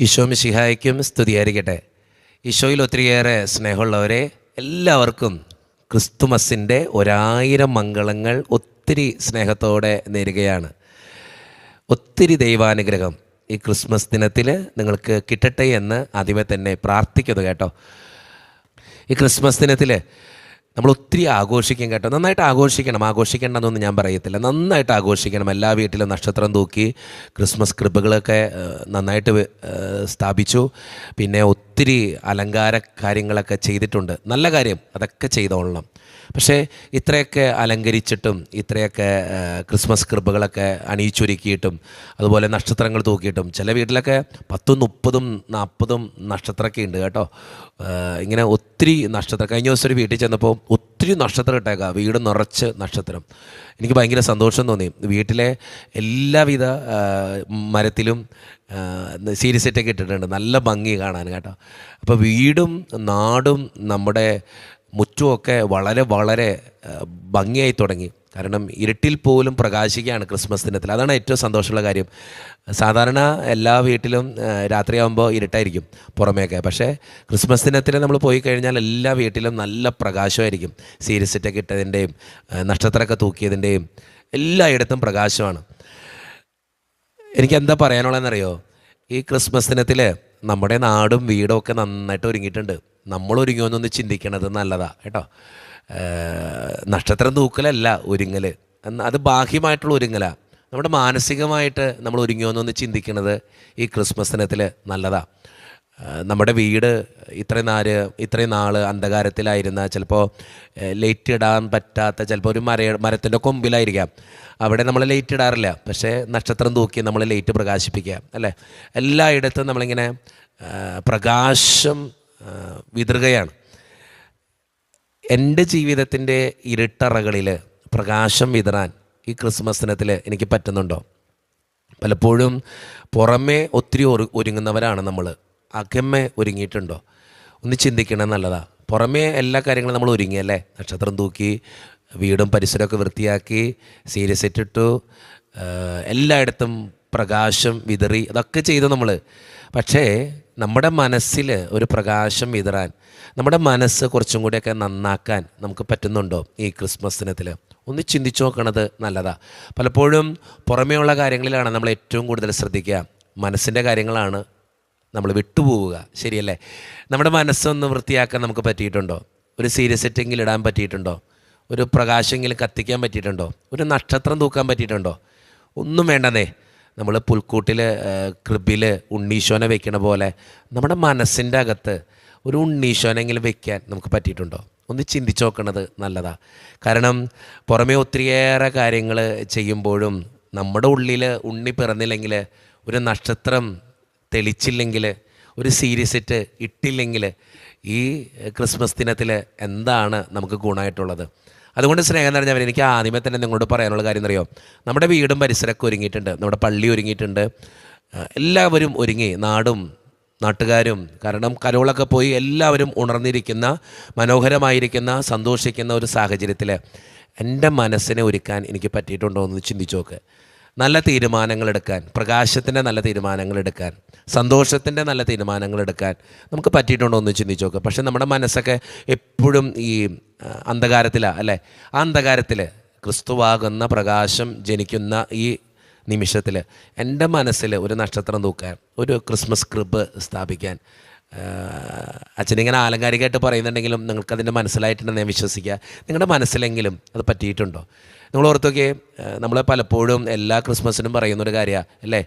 ഈശോ മിശിഹായ്ക്കും സ്തുതിയായിരിക്കട്ടെ. ഈശോയിൽ ഒത്തിരിയേറെ സ്നേഹമുള്ളവരെ എല്ലാവർക്കും ക്രിസ്തുമസിന്റെ ഒരായിരം മംഗളങ്ങൾ ഒത്തിരി സ്നേഹത്തോടെ നേരുകയാണ്. ഒത്തിരി ദൈവാനുഗ്രഹം ഈ ക്രിസ്മസ് ദിനത്തിൽ നിങ്ങൾക്ക് കിട്ടട്ടെ എന്ന് ആദ്യമേ തന്നെ പ്രാർത്ഥിക്കുന്നു കേട്ടോ. ഈ ക്രിസ്മസ് ദിനത്തിൽ നമ്മൾ ഒത്തിരി ആഘോഷിക്കും കേട്ടോ. നന്നായിട്ട് ആഘോഷിക്കണം. ആഘോഷിക്കേണ്ടെന്നൊന്നും ഞാൻ പറയത്തില്ല. നന്നായിട്ട് ആഘോഷിക്കണം. എല്ലാ വീട്ടിലും നക്ഷത്രം തൂക്കി ക്രിസ്മസ് ക്രിബുകളൊക്കെ നന്നായിട്ട് സ്ഥാപിച്ചു. പിന്നെ ഒത്തിരി അലങ്കാര കാര്യങ്ങളൊക്കെ ചെയ്തിട്ടുണ്ട്. നല്ല കാര്യം അതൊക്കെ ചെയ്തോളണം. പക്ഷേ ഇത്രയൊക്കെ അലങ്കരിച്ചിട്ടും ഇത്രയൊക്കെ ക്രിസ്മസ് കൃപകളൊക്കെ അണിയിച്ചൊരുക്കിയിട്ടും അതുപോലെ നക്ഷത്രങ്ങൾ തൂക്കിയിട്ടും ചില വീട്ടിലൊക്കെ പത്തും മുപ്പതും നാൽപ്പതും നക്ഷത്രമൊക്കെ ഉണ്ട് കേട്ടോ. ഇങ്ങനെ ഒത്തിരി നക്ഷത്രം കഴിഞ്ഞ ദിവസം ഒരു വീട്ടിൽ ചെന്നപ്പോൾ ഒത്തിരി നക്ഷത്രം ഇട്ടേക്കാം വീട് നിറച്ച് നക്ഷത്രം. എനിക്ക് ഭയങ്കര സന്തോഷം തോന്നി. വീട്ടിലെ എല്ലാവിധ മരത്തിലും സീരിയസ് സെറ്റൊക്കെ ഇട്ടിട്ടുണ്ട്. നല്ല ഭംഗി കാണാൻ കേട്ടോ. അപ്പോൾ വീടും നാടും നമ്മുടെ മുറ്റുമൊക്കെ വളരെ വളരെ ഭംഗിയായി തുടങ്ങി. കാരണം ഇരുട്ടിൽ പോലും പ്രകാശിക്കുകയാണ് ക്രിസ്മസ് ദിനത്തിൽ. അതാണ് ഏറ്റവും സന്തോഷമുള്ള കാര്യം. സാധാരണ എല്ലാ വീട്ടിലും രാത്രിയാകുമ്പോൾ ഇരുട്ടായിരിക്കും പുറമേയൊക്കെ. പക്ഷേ ക്രിസ്മസ് ദിനത്തിൽ നമ്മൾ പോയി കഴിഞ്ഞാൽ എല്ലാ വീട്ടിലും നല്ല പ്രകാശമായിരിക്കും. സീരിയസ് സെറ്റൊക്കെ ഇട്ടതിന്റെയും നക്ഷത്രമൊക്കെ തൂക്കിയതിന്റെയും എല്ലായിടത്തും പ്രകാശമാണ്. എനിക്ക് എന്താ പറയാനുള്ളതെന്നറിയോ? ഈ ക്രിസ്മസ് ദിനത്തിൽ നമ്മുടെ നാടും വീടും ഒക്കെ നന്നായിട്ട് ഒരുങ്ങിയിട്ടുണ്ട്. നമ്മൾ ഒരുങ്ങുമെന്നൊന്ന് ചിന്തിക്കണത് നല്ലതാ കേട്ടോ. നക്ഷത്രം തൂക്കലല്ല ഒരുങ്ങൽ അത് ബാഹ്യമായിട്ടുള്ള ഒരുങ്ങലാണ് നമ്മുടെ മാനസികമായിട്ട് നമ്മൾ ഒരുങ്ങിയൊന്നൊന്ന് ചിന്തിക്കണത് ഈ ക്രിസ്മസ് ദിനത്തിൽ നല്ലതാ. ഏഹ് നമ്മുടെ വീട് ഇത്രയും നാല് ഇത്രയും നാൾ അന്ധകാരത്തിലായിരുന്ന ചിലപ്പോൾ ലൈറ്റ് ഇടാൻ പറ്റാത്ത ചിലപ്പോൾ ഒരു മര മരത്തിന്റെ കൊമ്പിലായിരിക്കാം. അവിടെ നമ്മൾ ലൈറ്റ് ഇടാറില്ല. പക്ഷേ നക്ഷത്രം തൂക്കി നമ്മൾ ലൈറ്റ് പ്രകാശിപ്പിക്കുക അല്ലേ? എല്ലായിടത്തും നമ്മളിങ്ങനെ പ്രകാശം വിതറുകയാണ്. എന്റെ ജീവിതത്തിന്റെ ഇരുട്ടറകളിൽ പ്രകാശം വിതറാൻ ഈ ക്രിസ്മസ് ദിനത്തിൽ എനിക്ക് പറ്റുന്നുണ്ടോ? പലപ്പോഴും പുറമേ ഒത്തിരി ഒരു ഒരുങ്ങുന്നവരാണ് നമ്മൾ അകമേ ഒരുങ്ങിയിട്ടുണ്ടോ? ഒന്ന് ചിന്തിക്കണം നല്ലതാണ് പുറമേ എല്ലാ കാര്യങ്ങളും നമ്മൾ ഒരുങ്ങിയല്ലേ നക്ഷത്രം തൂക്കി വീടും പരിസരമൊക്കെ വൃത്തിയാക്കി സീരിയസ് ഇട്ടിട്ടു എല്ലായിടത്തും പ്രകാശം വിതറി അതൊക്കെ ചെയ്തു നമ്മൾ. പക്ഷേ നമ്മുടെ മനസ്സിൽ ഒരു പ്രകാശം വിതറാൻ നമ്മുടെ മനസ്സ് കുറച്ചും കൂടിയൊക്കെ നന്നാക്കാൻ നമുക്ക് പറ്റുന്നുണ്ടോ ഈ ക്രിസ്മസ് ദിനത്തിൽ ഒന്ന് ചിന്തിച്ചു നോക്കണത് നല്ലതാ. പലപ്പോഴും പുറമേയുള്ള കാര്യങ്ങളിലാണ് നമ്മൾ ഏറ്റവും കൂടുതൽ ശ്രദ്ധിക്കുക. മനസ്സിന്റെ കാര്യങ്ങളാണ് നമ്മൾ വിട്ടുപോവുക. ശരിയല്ലേ? നമ്മുടെ മനസ്സൊന്ന് വൃത്തിയാക്കാൻ നമുക്ക് പറ്റിയിട്ടുണ്ടോ? ഒരു സീരിയസ് സെറ്റിംഗിൽ ഇടാൻ പറ്റിയിട്ടുണ്ടോ? ഒരു പ്രകാശമെങ്കിലും കത്തിക്കാൻ പറ്റിയിട്ടുണ്ടോ? ഒരു നക്ഷത്രം തൂക്കാൻ പറ്റിയിട്ടുണ്ടോ? ഒന്നും വേണ്ടതേ നമ്മൾ പുൽക്കൂട്ടിൽ ക്രിബിൽ ഉണ്ണീശോനെ വെക്കണ പോലെ നമ്മുടെ മനസ്സിന്റെ അകത്ത് ഒരു ഉണ്ണീശോനെങ്കിലും വെക്കാൻ നമുക്ക് പറ്റിയിട്ടുണ്ടോ? ഒന്ന് ചിന്തിച്ച് നോക്കണത് നല്ലതാണ് കാരണം പുറമേ ഒത്തിരിയേറെ കാര്യങ്ങൾ ചെയ്യുമ്പോഴും നമ്മുടെ ഉള്ളിൽ ഉണ്ണി പിറന്നില്ലെങ്കിൽ ഒരു നക്ഷത്രം തെളിച്ചില്ലെങ്കിൽ ഒരു സീരിയസ് ഇറ്റ് ഇട്ടില്ലെങ്കിൽ ഈ ക്രിസ്മസ് ദിനത്തിൽ എന്താണ് നമുക്ക് ഗുണമായിട്ടുള്ളത്? അതുകൊണ്ട് സ്നേഹം നിറഞ്ഞവർ എനിക്ക് ആദ്യമേ തന്നെ നിങ്ങളോട് പറയാനുള്ള കാര്യം എന്നറിയോ? നമ്മുടെ വീടും പരിസരമൊക്കെ ഒരുങ്ങിയിട്ടുണ്ട് നമ്മുടെ പള്ളി ഒരുങ്ങിയിട്ടുണ്ട്. എല്ലാവരും ഒരുങ്ങി നാടും നാട്ടുകാരും കാരണം കരോളൊക്കെ പോയി എല്ലാവരും ഉണർന്നിരിക്കുന്ന മനോഹരമായിരിക്കുന്ന സന്തോഷിക്കുന്ന ഒരു സാഹചര്യത്തിൽ എന്റെ മനസ്സിനെ ഒരുക്കാൻ എനിക്ക് പറ്റിയിട്ടുണ്ടോ എന്ന് ചിന്തിച്ചു നോക്ക്. നല്ല തീരുമാനങ്ങൾ എടുക്കാൻ പ്രകാശത്തിന്റെ നല്ല തീരുമാനങ്ങൾ എടുക്കാൻ സന്തോഷത്തിന്റെ നല്ല തീരുമാനങ്ങൾ എടുക്കാൻ നമുക്ക് പറ്റിയിട്ടുണ്ടോ എന്ന് ചിന്തിച്ചു നോക്കുക. പക്ഷേ നമ്മുടെ മനസ്സൊക്കെ എപ്പോഴും ഈ അന്ധകാരത്തിലാണ് അല്ലേ? ആ അന്ധകാരത്തിൽ ക്രിസ്തുവാകുന്ന പ്രകാശം ജനിക്കുന്ന ഈ നിമിഷത്തിൽ എന്റെ മനസ്സിൽ ഒരു നക്ഷത്രം തൂക്കാൻ ഒരു ക്രിസ്മസ് ക്രിബ് സ്ഥാപിക്കാൻ അച്ഛനിങ്ങനെ ആലങ്കാരികമായിട്ട് പറയുന്നുണ്ടെങ്കിലും നിങ്ങൾക്കതിന്റെ മനസ്സിലായിട്ടുണ്ടെന്ന് ഞാൻ വിശ്വസിക്കുക. നിങ്ങളുടെ മനസ്സിലെങ്കിലും അത് പറ്റിയിട്ടുണ്ടോ? നിങ്ങൾ ഓർത്തൊക്കെ നമ്മൾ പലപ്പോഴും എല്ലാ ക്രിസ്മസിനും പറയുന്നൊരു കാര്യമാണ് അല്ലേ?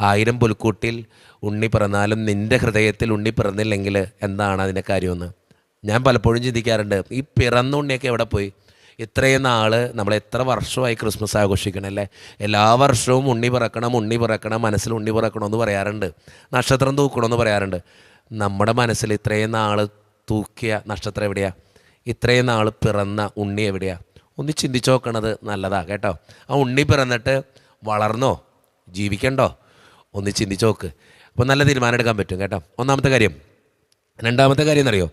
ആയിരം പുൽക്കൂട്ടിൽ ഉണ്ണി പിറന്നാലും നിന്റെ ഹൃദയത്തിൽ ഉണ്ണി പിറന്നില്ലെങ്കിൽ എന്താണ് അതിന്റെ കാര്യമെന്ന്? ഞാൻ പലപ്പോഴും ചിന്തിക്കാറുണ്ട് ഈ പിറന്ന ഉണ്ണിയൊക്കെ എവിടെ പോയി? ഇത്രയും നാൾ നമ്മൾ എത്ര വർഷമായി ക്രിസ്മസ് ആഘോഷിക്കണല്ലേ എല്ലാ വർഷവും ഉണ്ണി പിറക്കണം ഉണ്ണി പിറക്കണം മനസ്സിൽ ഉണ്ണി പിറക്കണമെന്ന് പറയാറുണ്ട്. നക്ഷത്രം തൂക്കണമെന്ന് പറയാറുണ്ട്. നമ്മുടെ മനസ്സിൽ ഇത്രയും നാൾ തൂക്കിയ നക്ഷത്രം എവിടെയാണ് ഇത്രയും നാൾ പിറന്ന ഉണ്ണി എവിടെയാ? ഒന്ന് ചിന്തിച്ചു നോക്കണത് നല്ലതാണ് കേട്ടോ. ആ ഉണ്ണി പിറന്നിട്ട് വളർന്നോ? ജീവിക്കണ്ടോ? ഒന്ന് ചിന്തിച്ചു നോക്ക്. അപ്പോൾ നല്ല തീരുമാനം എടുക്കാൻ പറ്റും കേട്ടോ. ഒന്നാമത്തെ കാര്യം രണ്ടാമത്തെ കാര്യം എന്നറിയോ?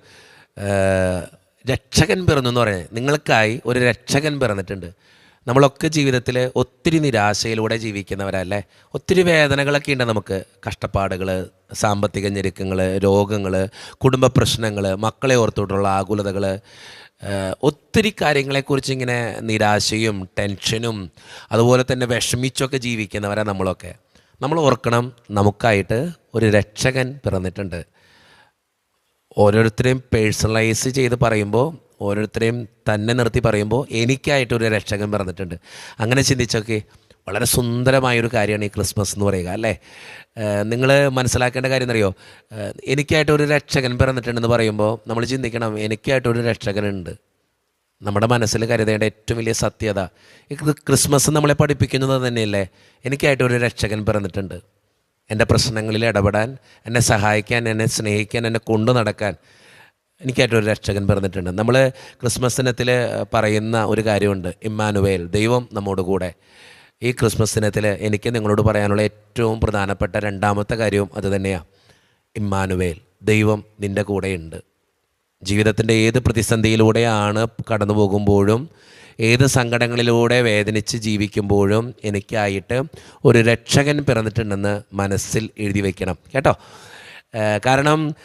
രക്ഷകൻ പിറന്നു എന്ന് പറയുന്നത് നിങ്ങൾക്കായി ഒരു രക്ഷകൻ പിറന്നിട്ടുണ്ട്. നമ്മളൊക്കെ ജീവിതത്തിൽ ഒത്തിരി നിരാശയിലൂടെ ജീവിക്കുന്നവരല്ലേ? ഒത്തിരി വേദനകളൊക്കെ ഉണ്ട് നമുക്ക്. കഷ്ടപ്പാടുകൾ സാമ്പത്തിക ഞെരുക്കങ്ങൾ രോഗങ്ങൾ കുടുംബ പ്രശ്നങ്ങൾ മക്കളെ ഓർത്തോട്ടുള്ള ആകുലതകൾ ഒത്തിരി കാര്യങ്ങളെക്കുറിച്ച് ഇങ്ങനെ നിരാശയും ടെൻഷനും അതുപോലെ തന്നെ വിഷമിച്ചൊക്കെ ജീവിക്കുന്നവരാണ് നമ്മളൊക്കെ. നമ്മൾ ഓർക്കണം നമുക്കായിട്ട് ഒരു രക്ഷകൻ പിറന്നിട്ടുണ്ട്. ഓരോരുത്തരെയും പേഴ്സണലൈസ് ചെയ്ത് പറയുമ്പോൾ ഓരോരുത്തരെയും തന്നെ നിർത്തി പറയുമ്പോൾ എനിക്കായിട്ടൊരു രക്ഷകൻ പിറന്നിട്ടുണ്ട്. അങ്ങനെ ചിന്തിച്ചൊക്കെ വളരെ സുന്ദരമായൊരു കാര്യമാണ് ഈ ക്രിസ്മസ് എന്ന് പറയുക അല്ലേ? നിങ്ങൾ മനസ്സിലാക്കേണ്ട കാര്യം എന്നറിയോ എനിക്കായിട്ട് ഒരു രക്ഷകൻ പിറന്നിട്ടുണ്ടെന്ന് പറയുമ്പോൾ നമ്മൾ ചിന്തിക്കണം എനിക്കായിട്ടൊരു രക്ഷകനുണ്ട്. നമ്മുടെ മനസ്സിൽ കരുതേണ്ട ഏറ്റവും വലിയ സത്യത ഈ ക്രിസ്മസ് നമ്മളെ പഠിപ്പിക്കുന്നത് തന്നെയല്ലേ? എനിക്കായിട്ടൊരു രക്ഷകൻ പിറന്നിട്ടുണ്ട്. എന്റെ പ്രശ്നങ്ങളിൽ ഇടപെടാൻ എന്നെ സഹായിക്കാൻ എന്നെ സ്നേഹിക്കാൻ എന്നെ കൊണ്ടു നടക്കാൻ എനിക്കായിട്ടൊരു രക്ഷകൻ പിറന്നിട്ടുണ്ട്. നമ്മൾ ക്രിസ്മസ് ദിനത്തിൽ പറയുന്ന ഒരു കാര്യമുണ്ട് ഇമ്മാനുവേൽ ദൈവം നമ്മോട് കൂടെ. ഈ ക്രിസ്മസ് ദിനത്തിൽ എനിക്ക് നിങ്ങളോട് പറയാനുള്ള ഏറ്റവും പ്രധാനപ്പെട്ട രണ്ടാമത്തെ കാര്യവും അതുതന്നെയാണ് ഇമ്മാനുവേൽ ദൈവം നിന്റെ കൂടെയുണ്ട്. ജീവിതത്തിന്റെ ഏത് പ്രതിസന്ധിയിലൂടെയാണ് കടന്നു പോകുമ്പോഴും ഏത് സങ്കടങ്ങളിലൂടെ വേദനിച്ച് ജീവിക്കുമ്പോഴും എനിക്കായിട്ട് ഒരു രക്ഷകൻ പിറന്നിട്ടുണ്ടെന്ന് മനസ്സിൽ എഴുതി വയ്ക്കണം കേട്ടോ? കാരണം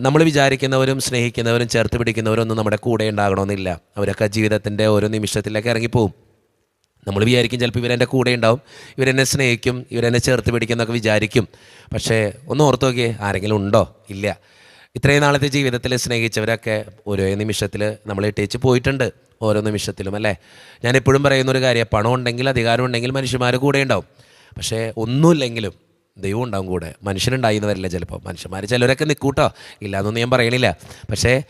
നമ്മൾ വിചാരിക്കുന്നവരും സ്നേഹിക്കുന്നവരും ചേർത്ത് പിടിക്കുന്നവരും ഒന്നും നമ്മുടെ കൂടെ ഉണ്ടാകണമെന്നില്ല. അവരൊക്കെ ജീവിതത്തിന്റെ ഓരോ നിമിഷത്തിലേക്ക് ഇറങ്ങിപ്പോവും. നമ്മൾ വിചാരിക്കും ചിലപ്പോൾ ഇവരെന്റെ കൂടെ ഉണ്ടാവും. ഇവരെന്നെ സ്നേഹിക്കും ഇവരെന്നെ ചേർത്ത് പിടിക്കും എന്നൊക്കെ വിചാരിക്കും. പക്ഷേ ഒന്ന് ഓർത്ത് നോക്കിയേ ആരെങ്കിലും ഉണ്ടോ? ഇല്ല. ഇത്രയും നാളത്തെ ജീവിതത്തിൽ സ്നേഹിച്ചവരൊക്കെ ഓരോ നിമിഷത്തിൽ നമ്മളെ ഇട്ടേച്ച് പോയിട്ടുണ്ട്. ഓരോ നിമിഷത്തിലും അല്ലേ? ഞാൻ എപ്പോഴും പറയുന്ന ഒരു കാര്യം പണം ഉണ്ടെങ്കിൽ അധികാരം ഉണ്ടെങ്കിൽ മനുഷ്യന്മാർ കൂടെ ഉണ്ടാവും. പക്ഷേ ഒന്നുമില്ലെങ്കിലും ദൈവം ഉണ്ടാവും കൂടെ. മനുഷ്യനുണ്ടായിരുന്നവരല്ല ചിലപ്പോൾ. മനുഷ്യന്മാർ ചിലരൊക്കെ നിൽക്കൂട്ടോ. ഇല്ലാന്നൊന്നും ഞാൻ പറയണില്ല. പക്ഷേ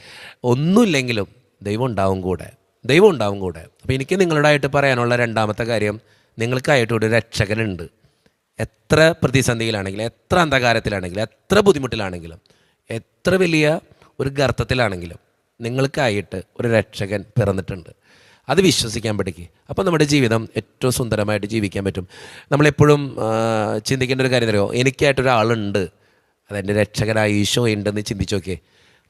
ഒന്നുമില്ലെങ്കിലും ദൈവം ഉണ്ടാവും കൂടെ. ദൈവം ഉണ്ടാവും കൂടെ. അപ്പോൾ എനിക്ക് നിങ്ങളോടായിട്ട് പറയാനുള്ള രണ്ടാമത്തെ കാര്യം നിങ്ങൾക്കായിട്ട് ഒരു രക്ഷകനുണ്ട്. എത്ര പ്രതിസന്ധിയിലാണെങ്കിലും എത്ര അന്ധകാരത്തിലാണെങ്കിലും എത്ര ബുദ്ധിമുട്ടിലാണെങ്കിലും എത്ര വലിയ ഒരു ഗർത്തത്തിലാണെങ്കിലും നിങ്ങൾക്കായിട്ട് ഒരു രക്ഷകൻ പിറന്നിട്ടുണ്ട്. അത് വിശ്വസിക്കാൻ പഠിക്കുക അപ്പോൾ നമ്മുടെ ജീവിതം ഏറ്റവും സുന്ദരമായിട്ട് ജീവിക്കാൻ പറ്റും. നമ്മളെപ്പോഴും ചിന്തിക്കേണ്ട ഒരു കാര്യം അറിയോ? എനിക്കായിട്ടൊരാളുണ്ട് അതെന്റെ രക്ഷകനായ ഈശോ ഉണ്ടെന്ന് ചിന്തിച്ചോക്കേ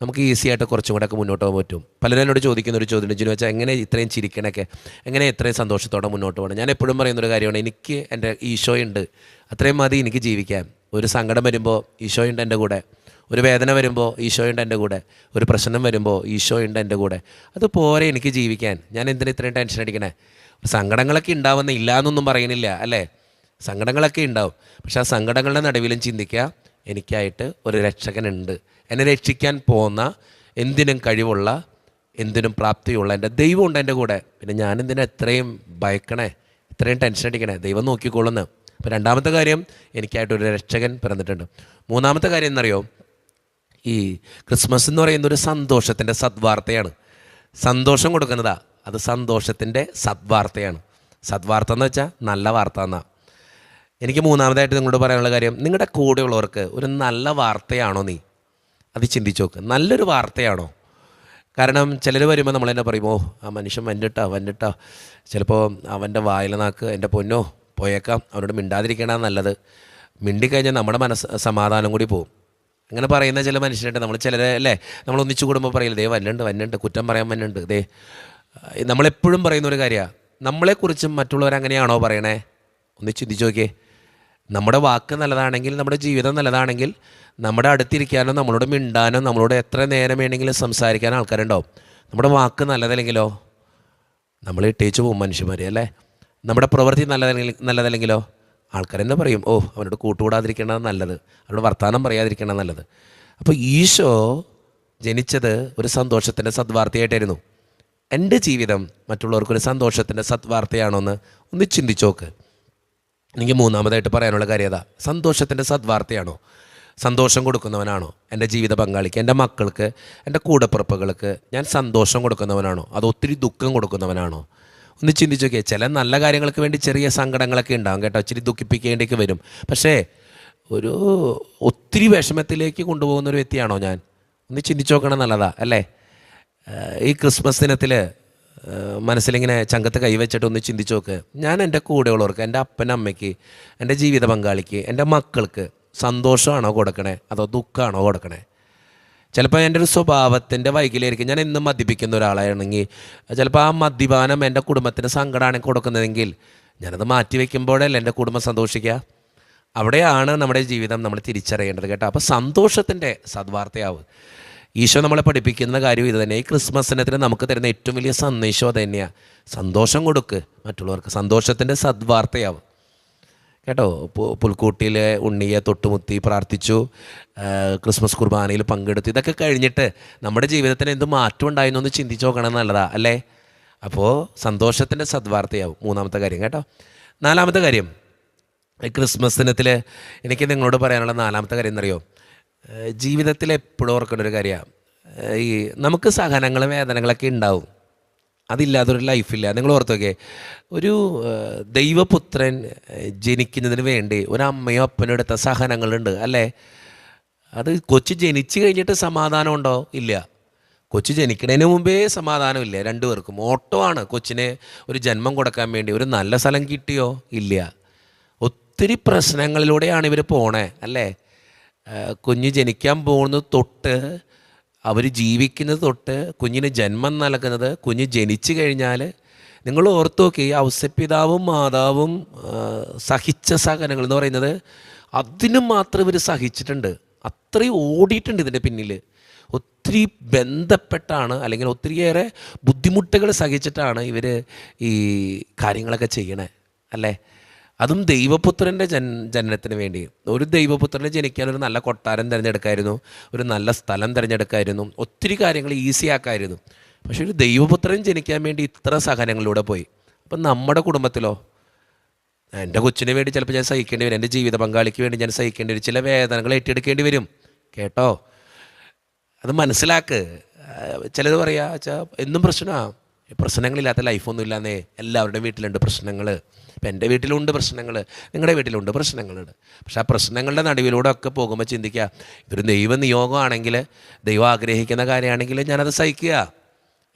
നമുക്ക് ഈസി ആയിട്ട് കുറച്ചും കൂടെ ഒക്കെ മുന്നോട്ട് പോകാൻ പറ്റും. പലരും എന്നോട് ചോദിക്കുന്ന ഒരു ചോദ്യം ജിനു വെച്ചാൽ എങ്ങനെ ഇത്രയും ചിരിക്കണൊക്കെ? എങ്ങനെ ഇത്രയും സന്തോഷത്തോടെ മുന്നോട്ട് പോകണം? ഞാൻ എപ്പോഴും പറയുന്ന ഒരു കാര്യമാണ് എനിക്ക് എന്റെ ഈശോയുണ്ട് അത്രയും മതി എനിക്ക് ജീവിക്കാൻ. ഒരു സങ്കടം വരുമ്പോൾ ഈശോയുണ്ട് എന്റെ കൂടെ ഒരു വേദന വരുമ്പോൾ ഈശോയുണ്ട് എന്റെ കൂടെ ഒരു പ്രശ്നം വരുമ്പോൾ ഈശോയുണ്ട് എന്റെ കൂടെ. അത് പോരെ എനിക്ക് ജീവിക്കാൻ. ഞാൻ എന്തിനാ ഇത്രയും ടെൻഷൻ അടിക്കണേ? സങ്കടങ്ങളൊക്കെ ഉണ്ടാവുന്ന ഇല്ല എന്നൊന്നും പറയുന്നില്ല അല്ലേ? സങ്കടങ്ങളൊക്കെ ഉണ്ടാവും. പക്ഷെ ആ സങ്കടങ്ങളുടെ നടുവിലും ചിന്തിക്കുക എനിക്കായിട്ട് ഒരു രക്ഷകനുണ്ട്. എന്നെ രക്ഷിക്കാൻ പോകുന്ന എന്തിനും കഴിവുള്ള എന്തിനും പ്രാപ്തിയുള്ള എന്റെ ദൈവമുണ്ട് എന്റെ കൂടെ. പിന്നെ ഞാൻ എന്തിനാ എത്രയും ഭയക്കണേ? ഇത്രയും ടെൻഷൻ അടിക്കണേ? ദൈവം നോക്കിക്കോളുന്ന്. അപ്പോൾ രണ്ടാമത്തെ കാര്യം എനിക്കായിട്ടൊരു രക്ഷകൻ പിറന്നിട്ടുണ്ട്. മൂന്നാമത്തെ കാര്യം എന്നറിയോ? ഈ ക്രിസ്മസ് എന്ന് പറയുന്ന ഒരു സന്തോഷത്തിന്റെ സദ്വാർത്തയാണ്. സന്തോഷം കൊടുക്കുന്നതാ. അത് സന്തോഷത്തിന്റെ സദ്വാർത്തയാണ്. സദ്വാർത്ത എന്ന് വെച്ചാൽ നല്ല വാർത്ത എന്നാ. എനിക്ക് മൂന്നാമതായിട്ട് നിങ്ങളോട് പറയാനുള്ള കാര്യം നിങ്ങളുടെ കൂടെയുള്ളവർക്ക് ഒരു നല്ല വാർത്തയാണോ നീ? അത് ചിന്തിച്ച് നോക്ക്. നല്ലൊരു വാർത്തയാണോ? കാരണം ചിലർ വരുമ്പോൾ നമ്മൾ തന്നെ പറയുമോ ആ മനുഷ്യൻ വന്നിട്ടാ വന്നിട്ടാ. ചിലപ്പോൾ അവന്റെ വായില നാക്ക് എന്റെ പൊന്നോ പോയേക്കാം. അവനോട് മിണ്ടാതിരിക്കണ നല്ലത്. മിണ്ടിക്കഴിഞ്ഞാൽ നമ്മുടെ മനസ്സ് സമാധാനം കൂടി പോകും അങ്ങനെ പറയുന്ന ചില മനുഷ്യരുണ്ട്. നമ്മൾ ചിലരെ അല്ലേ? നമ്മൾ ഒന്നിച്ചു കൂടുമ്പോൾ പറയില്ല ദേ വന്നുണ്ട് വന്നുണ്ട് കുറ്റം പറയാൻ വന്നുണ്ട് ദേ നമ്മളെപ്പോഴും പറയുന്ന ഒരു കാര്യമാണ് നമ്മളെക്കുറിച്ചും മറ്റുള്ളവർ അങ്ങനെയാണോ പറയണേ? ഒന്ന് ചിന്തിച്ച് നോക്കിയേ. നമ്മുടെ വാക്ക് നല്ലതാണെങ്കിൽ നമ്മുടെ ജീവിതം നല്ലതാണെങ്കിൽ നമ്മുടെ അടുത്തിരിക്കാനോ നമ്മളോട് മിണ്ടാനോ നമ്മളോട് എത്ര നേരം വേണമെങ്കിലും സംസാരിക്കാനോ ആൾക്കാരുണ്ടാവും. നമ്മുടെ വാക്ക് നല്ലതല്ലെങ്കിലോ? നമ്മൾ ഇട്ടേച്ച് പോകും മനുഷ്യന്മാരെ അല്ലേ? നമ്മുടെ പ്രവൃത്തി നല്ലതല്ലെങ്കിൽ നല്ലതല്ലെങ്കിലോ? ആൾക്കാരെന്നെ പറയും? ഓ അവനോട് കൂട്ടുകൂടാതിരിക്കണത് നല്ലത്. അവനോട് വർത്തമാനം പറയാതിരിക്കണത് നല്ലത്. അപ്പോൾ ഈശോ ജനിച്ചത് ഒരു സന്തോഷത്തിന്റെ സദ്വാർത്തയായിട്ടായിരുന്നു. എന്റെ ജീവിതം മറ്റുള്ളവർക്കൊരു സന്തോഷത്തിന്റെ സദ്വാർത്തയാണോ എന്ന് ഒന്ന് ചിന്തിച്ച് നോക്ക്. എനിക്ക് മൂന്നാമതായിട്ട് പറയാനുള്ള കാര്യം അതാ സന്തോഷത്തിന്റെ സദ്വാർത്തയാണോ? സന്തോഷം കൊടുക്കുന്നവനാണോ? എന്റെ ജീവിത പങ്കാളിക്ക് എന്റെ മക്കൾക്ക് എന്റെ കൂടപ്പിറപ്പുകൾക്ക് ഞാൻ സന്തോഷം കൊടുക്കുന്നവനാണോ? അത് ഒത്തിരി ദുഃഖം കൊടുക്കുന്നവനാണോ? ഒന്ന് ചിന്തിച്ച് നോക്കിയാൽ ചില നല്ല കാര്യങ്ങൾക്ക് വേണ്ടി ചെറിയ സങ്കടങ്ങളൊക്കെ ഉണ്ടാകും കേട്ടോ. ഇച്ചിരി ദുഃഖിപ്പിക്കേണ്ടിയൊക്കെ വരും. പക്ഷേ ഒരു ഒത്തിരി വിഷമത്തിലേക്ക് കൊണ്ടുപോകുന്ന ഒരു വ്യക്തിയാണോ ഞാൻ? ഒന്ന് ചിന്തിച്ച് നോക്കണം നല്ലതാ അല്ലേ? ഈ ക്രിസ്മസ് ദിനത്തിൽ മനസ്സിലിങ്ങനെ ചങ്കത്ത് കൈവച്ചിട്ട് ഒന്ന് ചിന്തിച്ചു നോക്ക്. ഞാൻ എന്റെ കൂടെയുള്ളവർക്ക് എന്റെ അപ്പനമ്മയ്ക്ക് എന്റെ ജീവിത പങ്കാളിക്ക് എന്റെ മക്കൾക്ക് സന്തോഷമാണോ കൊടുക്കണേ? അതോ ദുഃഖമാണോ കൊടുക്കണേ? ചിലപ്പോൾ എന്റെ ഒരു സ്വഭാവത്തിന്റെ വൈകല്യമായിരിക്കും ഞാൻ എന്നും മദ്യപിക്കുന്ന ഒരാളാണെങ്കിൽ ചിലപ്പോൾ ആ മദ്യപാനം എന്റെ കുടുംബത്തിന് സങ്കടമാണ് കൊടുക്കുന്നതെങ്കിൽ ഞാനത് മാറ്റി വയ്ക്കുമ്പോഴല്ലേ എന്റെ കുടുംബം സന്തോഷിക്കുക? അവിടെയാണ് നമ്മുടെ ജീവിതം നമ്മൾ തിരിച്ചറിയേണ്ടത് കേട്ടോ. അപ്പോൾ സന്തോഷത്തിന്റെ സദ്വാർത്തയാവ്. ഈശോ നമ്മളെ പഠിപ്പിക്കുന്ന കാര്യം ഇത് തന്നെ. ഈ ക്രിസ്മസിനത്തിന് നമുക്ക് തരുന്ന ഏറ്റവും വലിയ സന്ദേശം അത് തന്നെയാണ് സന്തോഷം കൊടുക്ക് മറ്റുള്ളവർക്ക്. സന്തോഷത്തിന്റെ സദ്വാർത്തയാവും. കേട്ടോ? പുൽക്കൂട്ടിയിലെ ഉണ്ണിയെ തൊട്ടുമുത്തി പ്രാർത്ഥിച്ചു. ക്രിസ്മസ് കുർബാനയിൽ പങ്കെടുത്തു. ഇതൊക്കെ കഴിഞ്ഞിട്ട് നമ്മുടെ ജീവിതത്തിന് എന്ത് മാറ്റം ഉണ്ടായിരുന്നു എന്ന് ചിന്തിച്ച് നോക്കണം നല്ലതാ അല്ലേ? അപ്പോൾ സന്തോഷത്തിന്റെ സദ്വാർത്തയാവും. മൂന്നാമത്തെ കാര്യം കേട്ടോ? നാലാമത്തെ കാര്യം. ക്രിസ്മസ് ദിനത്തിൽ എനിക്ക് നിങ്ങളോട് പറയാനുള്ള നാലാമത്തെ കാര്യം എന്നറിയോ? ജീവിതത്തിൽ എപ്പോഴും ഓർക്കേണ്ട ഒരു കാര്യമാണ്. ഈ നമുക്ക് സഹനങ്ങളും വേദനകളൊക്കെ ഉണ്ടാവും. അതില്ലാതൊരു ലൈഫില്ല നിങ്ങൾ ഓർത്തോക്കെ ഒരു ദൈവപുത്രൻ ജനിക്കുന്നതിന് വേണ്ടി ഒരു അമ്മയോ അപ്പനോ എടുത്ത സഹനങ്ങളുണ്ട് അല്ലേ? അത് കൊച്ചു ജനിച്ചു കഴിഞ്ഞിട്ട് സമാധാനം ഉണ്ടോ? ഇല്ല. കൊച്ചു ജനിക്കുന്നതിന് മുമ്പേ സമാധാനമില്ല രണ്ടുപേർക്കും ഓട്ടോ ആണ്. കൊച്ചിനെ ഒരു ജന്മം കൊടുക്കാൻ വേണ്ടി ഒരു നല്ല സ്ഥലം കിട്ടിയോ? ഇല്ല. ഒത്തിരി പ്രശ്നങ്ങളിലൂടെയാണ് ഇവർ പോണേ അല്ലേ? കുഞ്ഞ് ജനിക്കാൻ പോകുന്നത് തൊട്ട് അവർ ജീവിക്കുന്നത് തൊട്ട് കുഞ്ഞിന് ജന്മം നൽകുന്നത് കുഞ്ഞ് ജനിച്ചു കഴിഞ്ഞാൽ നിങ്ങൾ ഓർത്ത് നോക്കി ഔസപിതാവും മാതാവും സഹിച്ച സഹനങ്ങൾ എന്ന് പറയുന്നത് അതിനും മാത്രം ഇവർ സഹിച്ചിട്ടുണ്ട്. അത്രയും ഓടിയിട്ടുണ്ട് ഇതിന്റെ പിന്നിൽ ഒത്തിരി ബന്ധപ്പെട്ടാണ് അല്ലെങ്കിൽ ഒത്തിരിയേറെ ബുദ്ധിമുട്ടുകൾ സഹിച്ചിട്ടാണ് ഇവർ ഈ കാര്യങ്ങളൊക്കെ ചെയ്യണേ. അല്ലേ? അതും ദൈവപുത്രന്റെ ജൻ ജനനത്തിന് വേണ്ടി. ഒരു ദൈവപുത്രനെ ജനിക്കാൻ ഒരു നല്ല കൊട്ടാരം തിരഞ്ഞെടുക്കായിരുന്നു. ഒരു നല്ല സ്ഥലം തിരഞ്ഞെടുക്കായിരുന്നു. ഒത്തിരി കാര്യങ്ങൾ ഈസി ആക്കായിരുന്നു. പക്ഷെ ഒരു ദൈവപുത്രൻ ജനിക്കാൻ വേണ്ടി ഇത്ര സഹനങ്ങളിലൂടെ പോയി. അപ്പം നമ്മുടെ കുടുംബത്തിലോ? എന്റെ കൊച്ചിന് വേണ്ടി ചിലപ്പോൾ ഞാൻ സഹിക്കേണ്ടി വരും. എന്റെ ജീവിത പങ്കാളിക്ക് വേണ്ടി ഞാൻ സഹിക്കേണ്ടി വരും. ചില വേദനകൾ ഏറ്റെടുക്കേണ്ടി വരും. കേട്ടോ? അത് മനസ്സിലാക്ക്. ചിലത് പറയാ എന്നും പ്രശ്നമാണ് പ്രശ്നങ്ങളില്ലാത്ത ലൈഫൊന്നും ഇല്ലാന്നേ എല്ലാവരുടെയും വീട്ടിലുണ്ട് പ്രശ്നങ്ങൾ ഇപ്പം എന്റെ വീട്ടിലുണ്ട് പ്രശ്നങ്ങൾ നിങ്ങളുടെ വീട്ടിലുണ്ട് പ്രശ്നങ്ങളുണ്ട് പക്ഷെ ആ പ്രശ്നങ്ങളുടെ നടുവിലൂടെ ഒക്കെ പോകുമ്പോൾ ചിന്തിക്കുക ഇതൊരു ദൈവ നിയോഗമാണെങ്കിൽ ദൈവം ആഗ്രഹിക്കുന്ന കാര്യമാണെങ്കിൽ ഞാനത് സഹിക്കുക.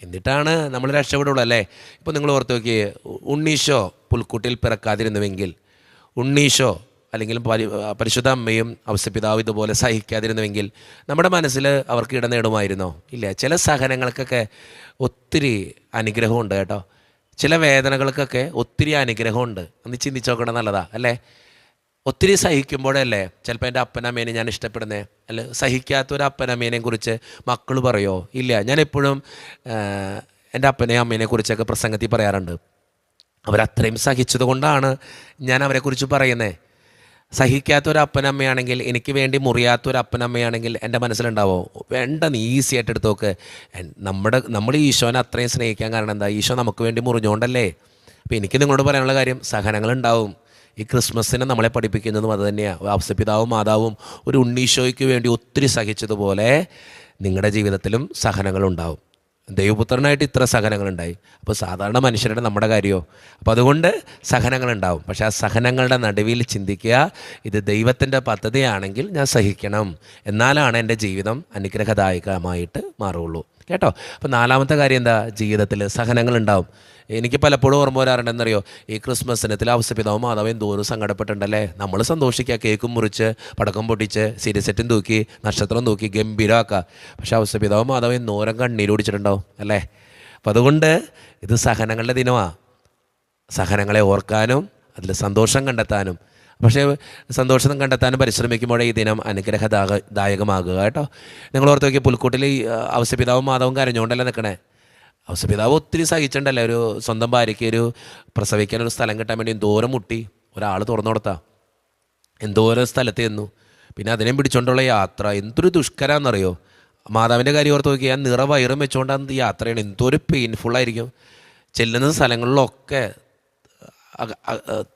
എന്നിട്ടാണ് നമ്മൾ രക്ഷപ്പെടുള്ളൂ അല്ലേ? ഇപ്പോൾ നിങ്ങൾ ഓർത്ത് നോക്കിയേ ഉണ്ണീശോ പുൽക്കൂട്ടിൽ പിറക്കാതിരുന്നുവെങ്കിൽ ഉണ്ണീശോ അല്ലെങ്കിൽ പരി- പരിശുദ്ധ അമ്മയും അവസ്ഥപിതാവ് ഇതുപോലെ സഹിക്കാതിരുന്നുവെങ്കിൽ നമ്മുടെ മനസ്സിൽ അവർക്ക് ഇടനേടുമായിരുന്നോ ഇല്ല ചില സഹനങ്ങൾക്കൊക്കെ ഒത്തിരി അനുഗ്രഹമുണ്ട് കേട്ടോ. ചില വേദനകൾക്കൊക്കെ ഒത്തിരി അനുഗ്രഹമുണ്ട്. ഒന്ന് ചിന്തിച്ച് നോക്കണം നല്ലതാ അല്ലേ? ഒത്തിരി സഹിക്കുമ്പോഴല്ലേ ചിലപ്പോൾ എന്റെ അപ്പനമ്മേനെ ഞാൻ ഇഷ്ടപ്പെടുന്നേ? അല്ല സഹിക്കാത്ത ഒരു അപ്പനമ്മേനെയും കുറിച്ച് മക്കൾ പറയോ? ഇല്ല ഞാൻ എപ്പോഴും എന്റെ അപ്പനെയും അമ്മേനെ കുറിച്ചൊക്കെ പ്രസംഗത്തിൽ പറയാറുണ്ട്. അവരത്രയും സഹിച്ചത് കൊണ്ടാണ് ഞാൻ അവരെക്കുറിച്ച് പറയുന്നത് സഹിക്കാത്ത ഒരു അപ്പനമ്മയാണെങ്കിൽ എനിക്ക് വേണ്ടി മുറിയാത്തൊരു അപ്പനമ്മയാണെങ്കിൽ എന്റെ മനസ്സിലുണ്ടാവോ? വേണ്ട നീ ഈസി ആയിട്ട് എടുത്ത് നോക്ക്. നമ്മുടെ നമ്മൾ ഈശോനെ അത്രയും സ്നേഹിക്കാൻ കാരണം എന്താ? ഈശോ നമുക്ക് വേണ്ടി മുറിഞ്ഞുകൊണ്ടല്ലേ? അപ്പോൾ എനിക്ക് നിങ്ങളോട് പറയാനുള്ള കാര്യം സഹനങ്ങളുണ്ടാവും. ഈ ക്രിസ്മസിനെ നമ്മളെ പഠിപ്പിക്കുന്നതും അത് തന്നെയാണ് അവസപിതാവും മാതാവും ഒരു ഉണ്ണീശോയ്ക്ക് വേണ്ടി ഒത്തിരി സഹിച്ചതുപോലെ നിങ്ങളുടെ ജീവിതത്തിലും സഹനങ്ങളുണ്ടാവും. ദൈവപുത്രനായിട്ട് ഇത്ര സഹനങ്ങളുണ്ടായി. അപ്പോൾ സാധാരണ മനുഷ്യരുടെ നമ്മുടെ കാര്യമോ അപ്പോൾ അതുകൊണ്ട് സഹനങ്ങളുണ്ടാവും. പക്ഷേ ആ സഹനങ്ങളുടെ നടുവിൽ ചിന്തിക്കുക ഇത് ദൈവത്തിന്റെ പദ്ധതിയാണെങ്കിൽ ഞാൻ സഹിക്കണം. എന്നാലാണ് എന്റെ ജീവിതം അനുഗ്രഹദായകമായിട്ട് മാറുള്ളൂ. കേട്ടോ? അപ്പോൾ നാലാമത്തെ കാര്യം എന്താ? ജീവിതത്തിൽ സഹനങ്ങൾ ഉണ്ടാവും എനിക്ക് പലപ്പോഴും ഓർമ്മ വരാറുണ്ട് എന്നറിയോ ഈ ക്രിസ്മസ് ദിനത്തിൽ അവസ്ഥപിതാവും മാതാവും എന്തോരം സങ്കടപ്പെട്ടിട്ടുണ്ടല്ലേ? നമ്മൾ സന്തോഷിക്കുക കേക്കും മുറിച്ച് പടക്കം പൊട്ടിച്ച് സിരിസെറ്റും തൂക്കി നക്ഷത്രം തൂക്കി ഗംഭീരമാക്കുക പക്ഷേ അവസ്ഥപിതാവും മാതാവും എന്തോരം കണ്ണീര് കുടിച്ചിട്ടുണ്ടാവും അല്ലേ? അപ്പം അതുകൊണ്ട് ഇത് സഹനങ്ങളുടെ ദിനമാണ് സഹനങ്ങളെ ഓർക്കാനും അതിൽ സന്തോഷം കണ്ടെത്താനും. പക്ഷേ സന്തോഷം കണ്ടെത്താനും പരിശ്രമിക്കുമ്പോഴേ ഈ ദിനം അനുഗ്രഹദാക ദായകമാകുക കേട്ടോ. നിങ്ങൾ ഓർത്ത് നോക്കിയ പുൽക്കൂട്ടിൽ ഈ അവസ്ഥപിതാവും മാതാവും കരഞ്ഞുകൊണ്ടല്ലേ നിൽക്കണേ അവസ്യപിതാവ് ഒത്തിരി സഹിച്ചിട്ടുണ്ടല്ലേ ഒരു സ്വന്തം ഭാര്യയ്ക്ക് ഒരു പ്രസവിക്കാൻ ഒരു സ്ഥലം കിട്ടാൻ വേണ്ടി എന്തോരം മുട്ടി ഒരാൾ തുറന്നു കൊടുത്താ. എന്തോരം സ്ഥലത്ത് ചെന്നു. പിന്നെ അതിനെ പിടിച്ചുകൊണ്ടുള്ള യാത്ര എന്തൊരു ദുഷ്കരാന്നറിയോ? മാതാവിന്റെ കാര്യം ഓർത്ത് നോക്കിയാൽ നിറ വയറും വെച്ചുകൊണ്ടാണ് യാത്രയാണ് എന്തോരം പെയിൻഫുള്ളായിരിക്കും ചെല്ലുന്ന സ്ഥലങ്ങളിലൊക്കെ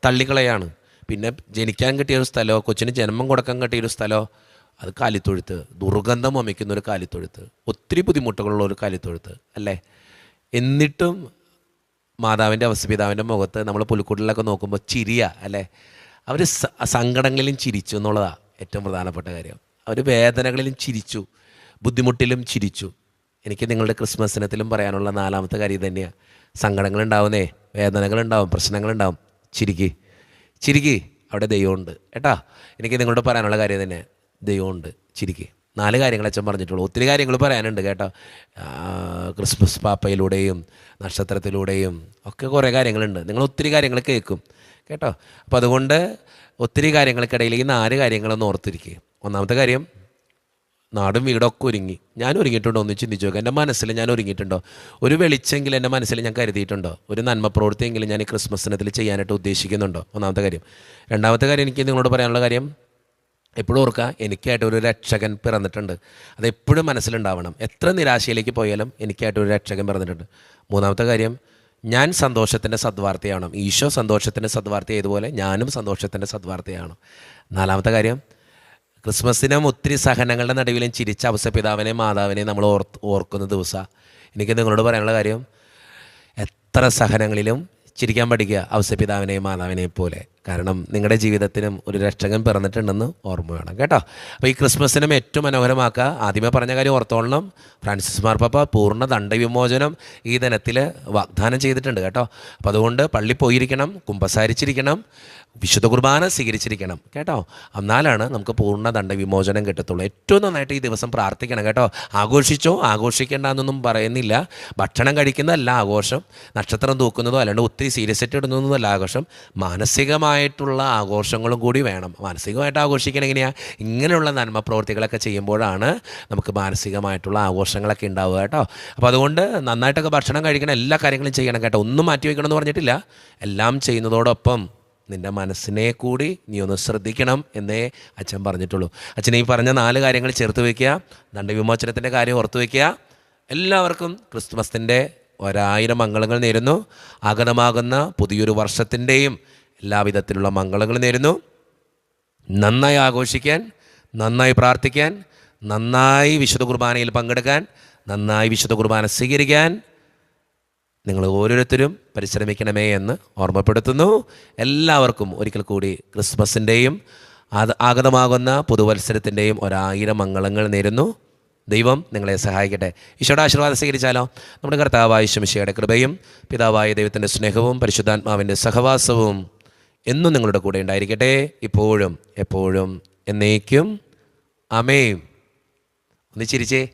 തള്ളിക്കളയാണ്. പിന്നെ ജനിക്കാൻ കിട്ടിയ ഒരു സ്ഥലമോ കൊച്ചിന് ജന്മം കൊടുക്കാൻ കിട്ടിയ ഒരു സ്ഥലമോ അത് കാലിത്തൊഴുത്ത്. ദുർഗന്ധം വമിക്കുന്ന ഒരു കാലിത്തൊഴുത്ത്. ഒത്തിരി ബുദ്ധിമുട്ടുകളുള്ള ഒരു കാലിത്തൊഴുത്ത് അല്ലേ? എന്നിട്ടും മാതാവിന്റെ അവസ്ഥപിതാവിന്റെ മുഖത്ത് നമ്മൾ പുലിക്കൂട്ടിലൊക്കെ നോക്കുമ്പോൾ ചിരിയ അല്ലേ? അവർ സങ്കടങ്ങളിലും ചിരിച്ചു എന്നുള്ളതാണ് ഏറ്റവും പ്രധാനപ്പെട്ട കാര്യം. അവർ വേദനകളിലും ചിരിച്ചു ബുദ്ധിമുട്ടിലും ചിരിച്ചു. എനിക്ക് നിങ്ങളുടെ ക്രിസ്മസ് ദിനത്തിലും പറയാനുള്ള നാലാമത്തെ കാര്യം തന്നെയാണ് സങ്കടങ്ങളുണ്ടാവുന്നേ വേദനകളുണ്ടാവും പ്രശ്നങ്ങളുണ്ടാവും. ചിരിക്ക്. ചിരിക്ക്. അവിടെ ദൈവമുണ്ട്. കേട്ടാ എനിക്ക് നിങ്ങളോട് പറയാനുള്ള കാര്യം തന്നെ ദൈവമുണ്ട്. ചിരിക്ക്. നാല് കാര്യങ്ങൾ അച്ഛൻ പറഞ്ഞിട്ടുള്ളൂ. ഒത്തിരി കാര്യങ്ങൾ പറയാനുണ്ട് കേട്ടോ. ക്രിസ്മസ് പാപ്പയിലൂടെയും നക്ഷത്രത്തിലൂടെയും ഒക്കെ കുറേ കാര്യങ്ങളുണ്ട്. നിങ്ങൾ ഒത്തിരി കാര്യങ്ങൾ കേൾക്കും കേട്ടോ. അപ്പോൾ അതുകൊണ്ട് ഒത്തിരി കാര്യങ്ങൾക്കിടയിൽ ഈ നാല് കാര്യങ്ങളൊന്ന് ഓർത്തിരിക്കുക ഒന്നാമത്തെ കാര്യം നാടും വീടൊക്കെ ഒരുങ്ങി. ഞാൻ ഒരുങ്ങിയിട്ടുണ്ടോ ഒന്ന് ചിന്തിച്ചു നോക്കുക എന്റെ മനസ്സിൽ ഞാൻ ഒരുങ്ങിയിട്ടുണ്ടോ? ഒരു വെളിച്ചെങ്കിലും എന്റെ മനസ്സിൽ ഞാൻ കരുതിയിട്ടുണ്ടോ? ഒരു നന്മ പ്രവൃത്തിയെങ്കിലും ഞാൻ ഈ ക്രിസ്മസ് ദിനത്തിൽ ചെയ്യാനായിട്ട് ഉദ്ദേശിക്കുന്നുണ്ടോ? ഒന്നാമത്തെ കാര്യം. രണ്ടാമത്തെ കാര്യം എനിക്ക് നിങ്ങളോട് പറയാനുള്ള കാര്യം എപ്പോഴും ഓർക്കുക എനിക്കായിട്ട് ഒരു രക്ഷകൻ പിറന്നിട്ടുണ്ട്. അത് എപ്പോഴും മനസ്സിലുണ്ടാവണം. എത്ര നിരാശയിലേക്ക് പോയാലും എനിക്കായിട്ട് ഒരു രക്ഷകൻ പിറന്നിട്ടുണ്ട്. മൂന്നാമത്തെ കാര്യം ഞാൻ സന്തോഷത്തിന്റെ സദ്വാർത്തയാണ് ഈശോ സന്തോഷത്തിന്റെ സദ്വാർത്തയായതുപോലെ ഞാനും സന്തോഷത്തിന്റെ സദ്വാർത്തയാണ് നാലാമത്തെ കാര്യം ക്രിസ്മസിനും ഒത്തിരി സഹനങ്ങളുടെ നടുവിലും ചിരിച്ച അവസപിതാവിനെയും മാതാവിനെയും നമ്മൾ ഓർത്ത് ഓർക്കുന്ന ദിവസമാണ് എനിക്ക് നിങ്ങളോട് പറയാനുള്ള കാര്യം എത്ര സഹനങ്ങളിലും ചിരിക്കാൻ പഠിക്കുക ഔസപിതാവിനെയും മാതാവിനെയും പോലെ. കാരണം നിങ്ങളുടെ ജീവിതത്തിനും ഒരു രക്ഷകൻ പിറന്നിട്ടുണ്ടെന്ന് ഓർമ്മ വേണം കേട്ടോ. അപ്പോൾ ഈ ക്രിസ്മസിനും ഏറ്റവും മനോഹരമാക്കുക. ആദ്യമേ പറഞ്ഞ കാര്യം ഓർത്തോളണം. ഫ്രാൻസിസ് മാർപ്പാപ്പ പൂർണ ദണ്ഡവിമോചനം ഈ ദിനത്തിൽ വാഗ്ദാനം ചെയ്തിട്ടുണ്ട് കേട്ടോ. അപ്പോൾ അതുകൊണ്ട് പള്ളി പോയിരിക്കണം കുമ്പസാരിച്ചിരിക്കണം. വിശുദ്ധ കുർബാന സ്വീകരിച്ചിരിക്കണം. കേട്ടോ? എന്നാലാണ് നമുക്ക് പൂർണ ദണ്ഡവിമോചനം കിട്ടത്തുള്ളൂ. ഏറ്റവും നന്നായിട്ട് ഈ ദിവസം പ്രാർത്ഥിക്കണം കേട്ടോ. ആഘോഷിച്ചോ? ആഘോഷിക്കേണ്ട എന്നൊന്നും പറയുന്നില്ല. ഭക്ഷണം കഴിക്കുന്നതല്ല ആഘോഷം. നക്ഷത്രം തൂക്കുന്നതോ അല്ലാണ്ട് ഒത്തിരി സീരിയസ് ആയിട്ട് ഇടുന്നതൊന്നും ആഘോഷം. മാനസികമായിട്ടുള്ള ആഘോഷങ്ങളും കൂടി വേണം. മാനസികമായിട്ട് ആഘോഷിക്കണം എങ്ങനെയാണ് ഇങ്ങനെയുള്ള നന്മ പ്രവൃത്തികളൊക്കെ ചെയ്യുമ്പോഴാണ് നമുക്ക് മാനസികമായിട്ടുള്ള ആഘോഷങ്ങളൊക്കെ ഉണ്ടാവുക കേട്ടോ. അപ്പോൾ അതുകൊണ്ട് നന്നായിട്ടൊക്കെ ഭക്ഷണം കഴിക്കണം. എല്ലാ കാര്യങ്ങളും ചെയ്യണം കേട്ടോ. ഒന്നും മാറ്റി വയ്ക്കണം എന്ന് പറഞ്ഞിട്ടില്ല. എല്ലാം ചെയ്യുന്നതോടൊപ്പം നിന്റെ മനസ്സിനെ കൂടി നീ ഒന്ന് ശ്രദ്ധിക്കണം എന്നേ അച്ഛൻ പറഞ്ഞിട്ടുള്ളൂ. അച്ഛൻ ഈ പറഞ്ഞ നാല് കാര്യങ്ങൾ ചേർത്ത് വയ്ക്കുക ദണ്ഡവിമോചനത്തിന്റെ കാര്യം ഓർത്ത് വയ്ക്കുക എല്ലാവർക്കും ക്രിസ്മസിന്റെ ഒരായിരം മംഗളങ്ങൾ നേരുന്നു. ആഗതമാകുന്ന പുതിയൊരു വർഷത്തിന്റെയും എല്ലാവിധത്തിലുള്ള മംഗളങ്ങൾ നേരുന്നു. നന്നായി ആഘോഷിക്കാൻ നന്നായി പ്രാർത്ഥിക്കാൻ നന്നായി വിശുദ്ധ കുർബാനയിൽ പങ്കെടുക്കാൻ നന്നായി വിശുദ്ധ കുർബാന സ്വീകരിക്കാൻ നിങ്ങൾ ഓരോരുത്തരും പരിശ്രമിക്കണമേ എന്ന് ഓർമ്മപ്പെടുത്തുന്നു. എല്ലാവർക്കും ഒരിക്കൽ കൂടി ക്രിസ്മസിന്റെയും അത് ആഗതമാകുന്ന പുതുവത്സരത്തിന്റെയും ഒരായിരം മംഗളങ്ങൾ നേരുന്നു. ദൈവം നിങ്ങളെ സഹായിക്കട്ടെ. ഈശോയുടെ ആശീർവാദം സ്വീകരിച്ചാലോ? നമ്മുടെ കർത്താവായ ശുമിശയുടെ കൃപയും പിതാവായ ദൈവത്തിന്റെ സ്നേഹവും പരിശുദ്ധാത്മാവിന്റെ സഹവാസവും എന്നും നിങ്ങളുടെ കൂടെ ഉണ്ടായിരിക്കട്ടെ. ഇപ്പോഴും എപ്പോഴും എന്നേക്കും. അമേയും ഒന്ന് ചിരിച്ചേ.